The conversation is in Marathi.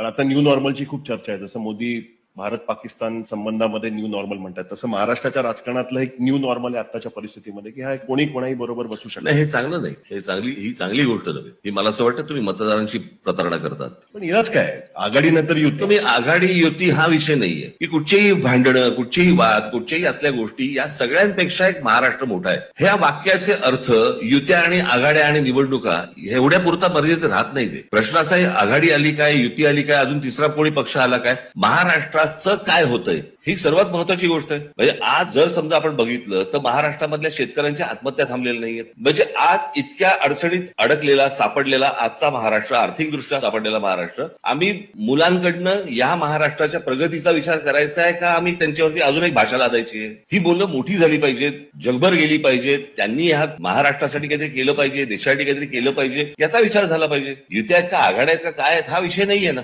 कारण आता न्यू नॉर्मलची खूप चर्चा आहे. जसं मोदी भारत पाकिस्तान संबंधामध्ये न्यू नॉर्मल म्हणतात. तसं महाराष्ट्राच्या राजकारणातलं एक न्यू नॉर्मल आहे आताच्या परिस्थितीमध्ये की हा कोणी कोणाही बरोबर बसू शकतो नाही हे चांगलं नाही. हे चांगली ही चांगली गोष्ट नव्हे. ही मला असं वाटतं तुम्ही मतदारांची प्रतारणा करतात. पण इलाज काय? आहे? आघाडीनंतर युती. तुम्ही आघाडी युती हा विषय नाहीये. की कुठचेही भांडणं कुठचेही वाद कुठच्याही असल्या गोष्टी या सगळ्यांपेक्षा एक महाराष्ट्र मोठा आहे. ह्या वाक्याचे अर्थ युत्या आणि आघाड्या आणि निवडणुका एवढ्या पुरता मर्यादित राहत नाही ते. प्रश्न असा आहे आघाडी आली काय युती आली काय अजून तिसरा कोणी पक्ष आला काय? महाराष्ट्राचं काय होतंय ही सर्वात महत्वाची गोष्ट आहे. म्हणजे आज जर समजा आपण बघितलं तर महाराष्ट्रामधल्या शेतकऱ्यांच्या आत्महत्या थांबलेल्या नाहीयेत. म्हणजे आज इतक्या अडचणीत अडकलेला सापडलेला आजचा महाराष्ट्र आर्थिकदृष्ट्या सापडलेला महाराष्ट्र आम्ही मुलांकडनं या महाराष्ट्राच्या प्रगतीचा विचार करायचा आहे का? आम्ही त्यांच्यावरती अजून एक भाषा लादायची आहे. ही बोलणं मोठी झाली पाहिजेत जगभर गेली पाहिजेत त्यांनी ह्या महाराष्ट्रासाठी काहीतरी केलं पाहिजे देशासाठी काहीतरी केलं पाहिजे याचा विचार झाला पाहिजे. युत्या आहेत का आघाड्या आहेत का काय आहेत हा विषय नाहीये ना.